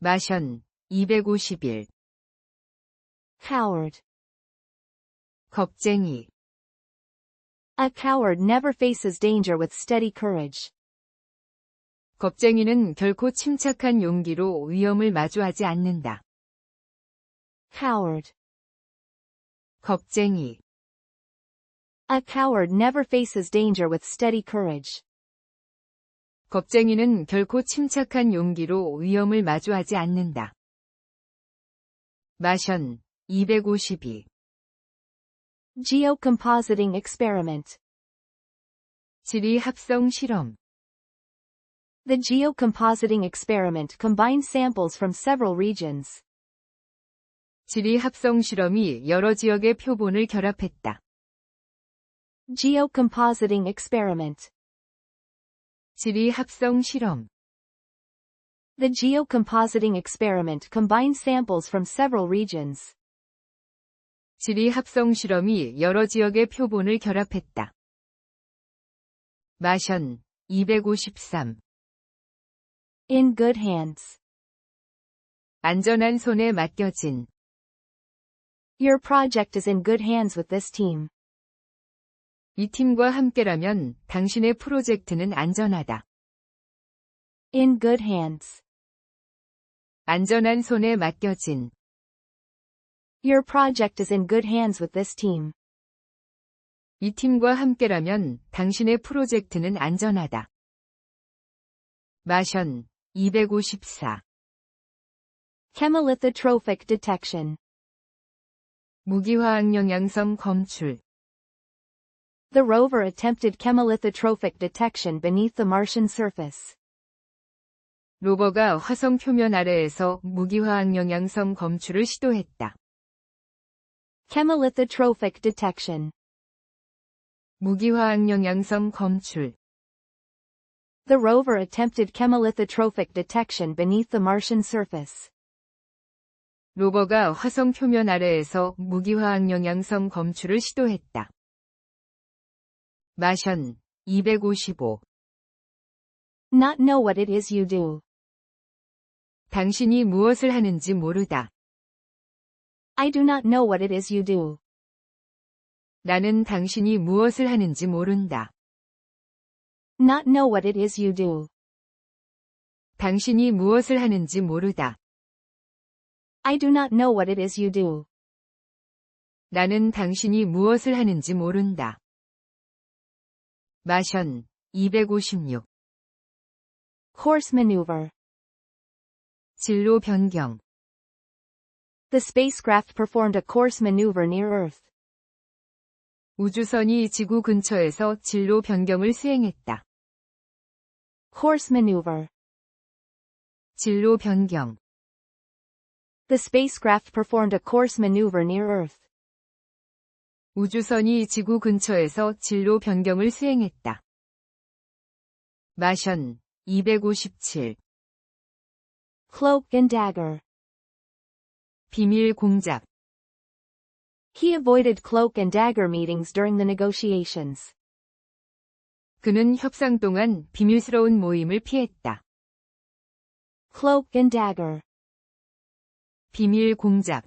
마션 251 Coward. 겁쟁이 A coward never faces danger with steady courage. 겁쟁이는 결코 침착한 용기로 위험을 마주하지 않는다. Coward. 겁쟁이 A coward never faces danger with steady courage. 겁쟁이는 결코 침착한 용기로 위험을 마주하지 않는다. 마션 252 Geocompositing experiment. 지리 합성 실험 The geocompositing experiment combines samples from several regions. 지리 합성 실험이 여러 지역의 표본을 결합했다. Geocompositing experiment. 지리 합성 실험 The geocompositing experiment combines samples from several regions. 지리 합성 실험이 여러 지역의 표본을 결합했다. 마션 253 In good hands. 안전한 손에 맡겨진 Your project is in good hands with this team. 이 팀과 함께라면 당신의 프로젝트는 안전하다. In good hands. 안전한 손에 맡겨진 Your project is in good hands with this team. 이 팀과 함께라면 당신의 프로젝트는 안전하다. 마션 254 Chemolithotrophic detection. 무기화학 영양성 검출 The rover attempted chemolithotrophic detection beneath the Martian surface. 로버가 화성 표면 아래에서 무기화학 영양성 검출을 시도했다. Chemolithotrophic detection. 무기화학 영양성 검출 The rover attempted chemolithotrophic detection beneath the Martian surface. 로버가 화성 표면 아래에서 무기화학 영양성 검출을 시도했다. 마션 255 Not know what it is you do. 당신이 무엇을 하는지 모르다. I do not know what it is you do. 나는 당신이 무엇을 하는지 모른다. Not know what it is you do. 당신이 무엇을 하는지 모르다. I do not know what it is you do. 나는 당신이 무엇을 하는지 모른다. 마션 256 Course maneuver. 진로 변경 The spacecraft performed a course maneuver near Earth. 우주선이 지구 근처에서 진로 변경을 수행했다. Course maneuver. 진로 변경 The spacecraft performed a course maneuver near Earth. 우주선이 지구 근처에서 진로 변경을 수행했다. 마션 257 Cloak and dagger. 비밀 공작 He avoided cloak and dagger meetings during the negotiations. 그는 협상 동안 비밀스러운 모임을 피했다. Cloak and dagger. 비밀 공작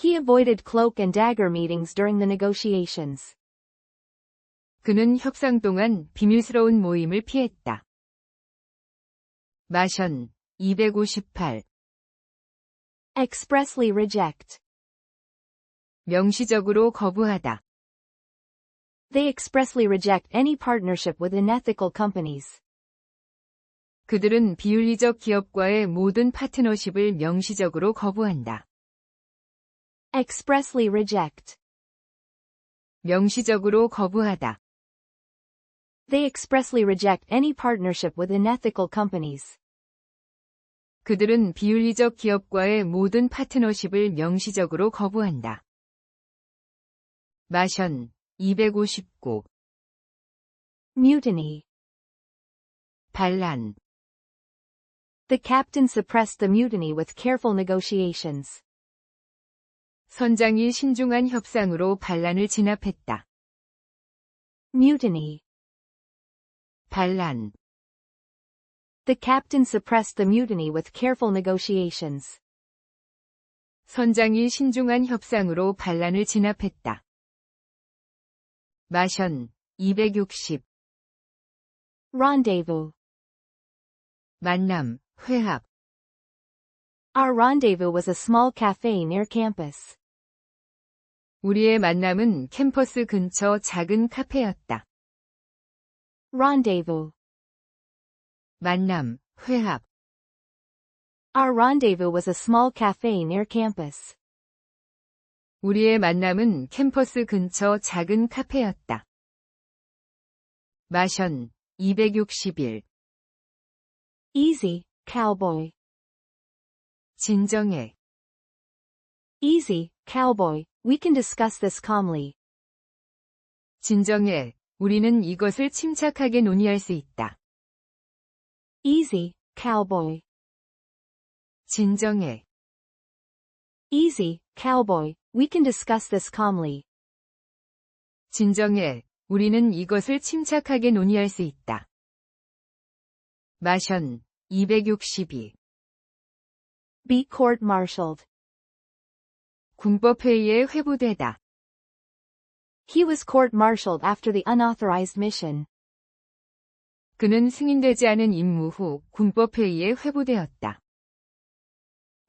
He avoided cloak and dagger meetings during the negotiations. 그는 협상 동안 비밀스러운 모임을 피했다. 마션 258 Expressly reject. 명시적으로 거부하다. They expressly reject any partnership with unethical companies. 그들은 비윤리적 기업과의 모든 파트너십을 명시적으로 거부한다. Expressly reject. 명시적으로 거부하다. They expressly reject any partnership with unethical companies. 그들은 비윤리적 기업과의 모든 파트너십을 명시적으로 거부한다. 마션 259 Mutiny. 반란 The captain suppressed the mutiny with careful negotiations. 선장이 신중한 협상으로 반란을 진압했다. Mutiny. 반란 The captain suppressed the mutiny with careful negotiations. 선장이 신중한 협상으로 반란을 진압했다. 마션 260 Rendezvous. 만남, 회합 Our rendezvous was a small cafe near campus. 우리의 만남은 캠퍼스 근처 작은 카페였다. Rendezvous. 만남, 회합 Our rendezvous was a small cafe near campus. 우리의 만남은 캠퍼스 근처 작은 카페였다. 마션 261 Easy, cowboy. 진정해 Easy, cowboy. We can discuss this calmly. 진정해 우리는 이것을 침착하게 논의할 수 있다. Easy, cowboy. 진정해 Easy, cowboy. We can discuss this calmly. 진정해 우리는 이것을 침착하게 논의할 수 있다. 마션 262 Be court-martialed. 군법회의에 회부되다. He was court-martialed after the unauthorized mission. 그는 승인되지 않은 임무 후 군법회의에 회부되었다.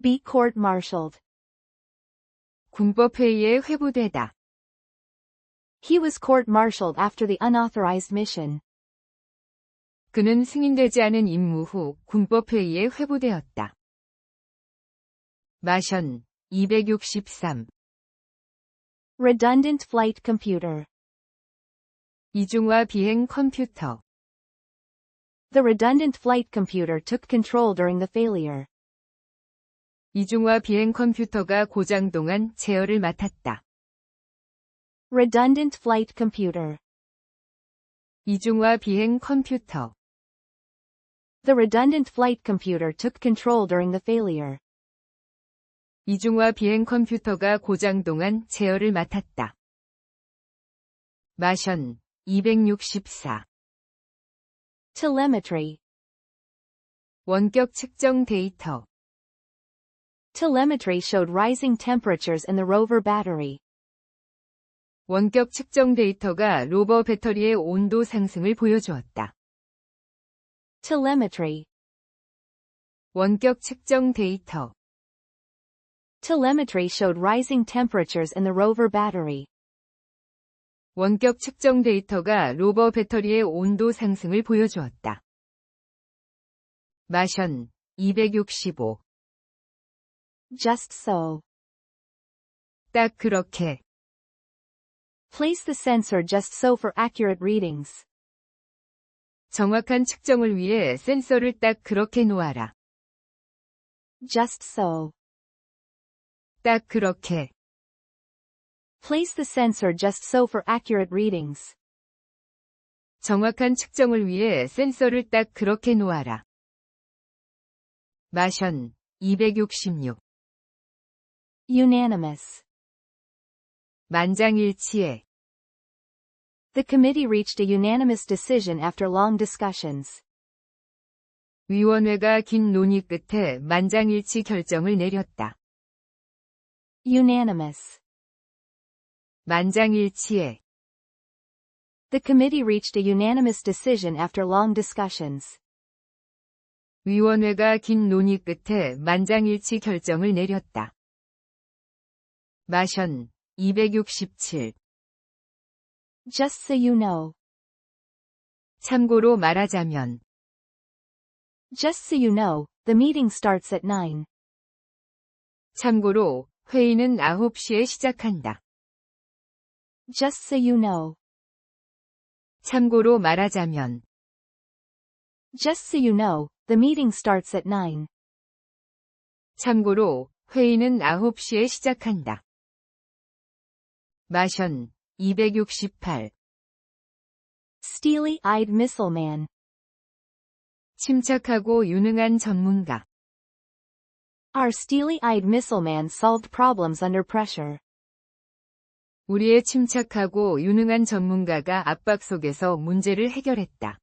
Be court-martialed. 군법회의에 회부되다. He was court-martialed after the unauthorized mission. 그는 승인되지 않은 임무 후 군법회의에 회부되었다. 마션 263 Redundant flight computer. 이중화 비행 컴퓨터 The redundant flight computer took control during the failure. 이중화 비행 컴퓨터가 고장 동안 제어를 맡았다. Redundant flight computer. 이중화 비행 컴퓨터 The redundant flight computer took control during the failure. 이중화 비행 컴퓨터가 고장 동안 제어를 맡았다. 마션 264 Telemetry. 원격 측정 데이터 Telemetry showed rising temperatures in the rover battery. 원격 측정 데이터가 로버 배터리의 온도 상승을 보여주었다. Telemetry. 원격 측정 데이터 Telemetry showed rising temperatures in the rover battery. 원격 측정 데이터가 로버 배터리의 온도 상승을 보여주었다. 마션 265 Just so. 딱 그렇게 Place the sensor just so for accurate readings. 정확한 측정을 위해 센서를 딱 그렇게 놓아라. Just so. 딱 그렇게 Place the sensor just so for accurate readings. 정확한 측정을 위해 센서를 딱 그렇게 놓아라. 마션 266 Unanimous. 만장일치에 The committee reached a unanimous decision after long discussions. 위원회가 긴 논의 끝에 만장일치 결정을 내렸다. Unanimous. 만장일치에 The committee reached a unanimous decision after long discussions. 위원회가 긴 논의 끝에 만장일치 결정을 내렸다. 마션 267 Just so you know. 참고로 말하자면 Just so you know, the meeting starts at 9. 참고로 회의는 9시에 시작한다. Just so you know. 참고로 말하자면 Just so you know, the meeting starts at 9. 참고로 회의는 9시에 시작한다. 마션 268 Steely-eyed missile man. 침착하고 유능한 전문가 Our steely-eyed missile man solved problems under pressure. 우리의 침착하고 유능한 전문가가 압박 속에서 문제를 해결했다.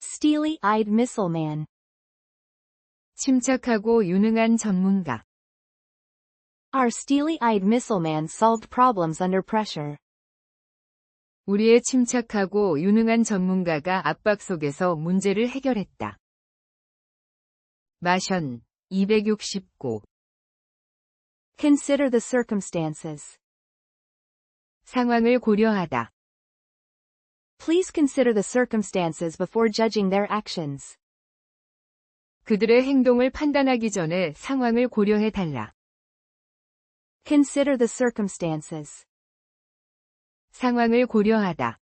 Steely-eyed missile man. 침착하고 유능한 전문가. Our steely-eyed missile man solved problems under pressure. 우리의 침착하고 유능한 전문가가 압박 속에서 문제를 해결했다. 마션 269 Consider the circumstances. 상황을 고려하다. Please consider the circumstances before judging their actions. 그들의 행동을 판단하기 전에 상황을 고려해 달라. Consider the circumstances. 상황을 고려하다.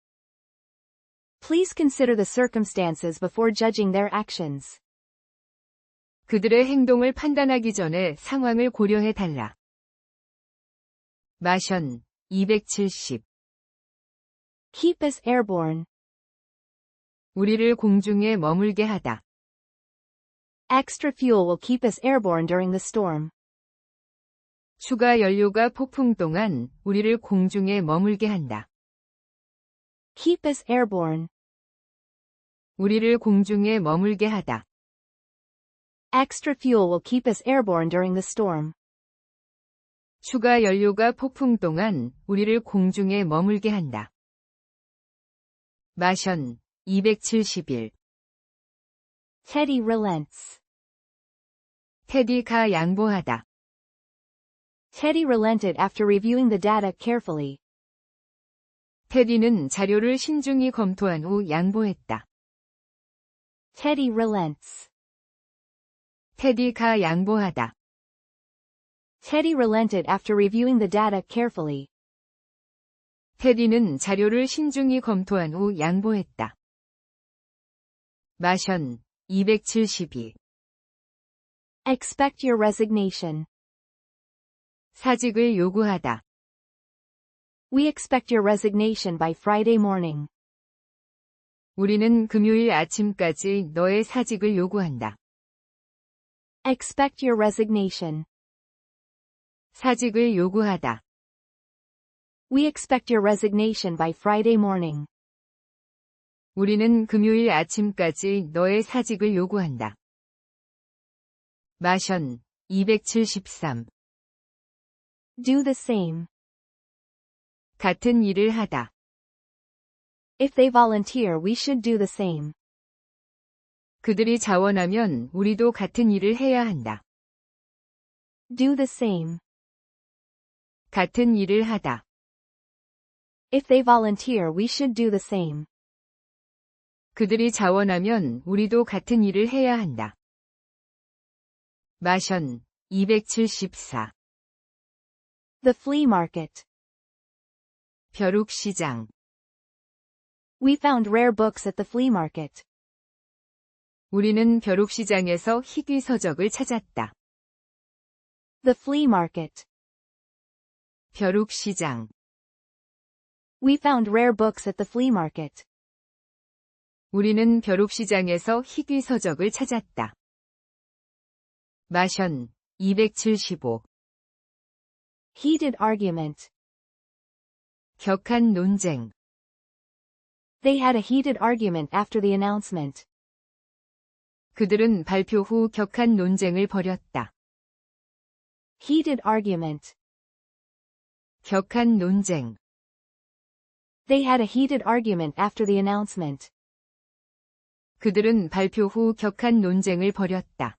Please consider the circumstances before judging their actions. 그들의 행동을 판단하기 전에 상황을 고려해 달라. 마션 270 Keep us airborne. 우리를 공중에 머물게 하다. Extra fuel will keep us airborne during the storm. 추가 연료가 폭풍 동안 우리를 공중에 머물게 한다. Keep us airborne. 우리를 공중에 머물게 하다. Extra fuel will keep us airborne during the storm. 추가 연료가 폭풍 동안 우리를 공중에 머물게 한다. 마션 271 Teddy relents. 테디가 양보하다. Teddy relented after reviewing the data carefully. 테디는 자료를 신중히 검토한 후 양보했다. Teddy relents. 테디가 양보하다. Teddy relented after reviewing the data carefully. 테디는 자료를 신중히 검토한 후 양보했다. 마션 272 Expect your resignation. 사직을 요구하다. We expect your resignation by Friday morning. 우리는 금요일 아침까지 너의 사직을 요구한다. Expect your resignation. 사직을 요구하다. We expect your resignation by Friday morning. 우리는 금요일 아침까지 너의 사직을 요구한다. 마션 273 Do the same. 같은 일을 하다. If they volunteer, we should do the same. 그들이 자원하면 우리도 같은 일을 해야 한다. Do the same. 같은 일을 하다. If they volunteer, we should do the same. 그들이 자원하면 우리도 같은 일을 해야 한다. 마션 274 The flea market. 벼룩시장 We found rare books at the flea market. 우리는 벼룩시장에서 희귀 서적을 찾았다. The flea market. 벼룩시장 We found rare books at the flea market. 우리는 벼룩시장에서 희귀 서적을 찾았다. 마션 275 Heated argument. 격한 논쟁 They had a heated argument after the announcement. 그들은 발표 후 격한 논쟁을 벌였다. Heated argument. 격한 논쟁 They had a heated argument after the announcement. 그들은 발표 후 격한 논쟁을 벌였다.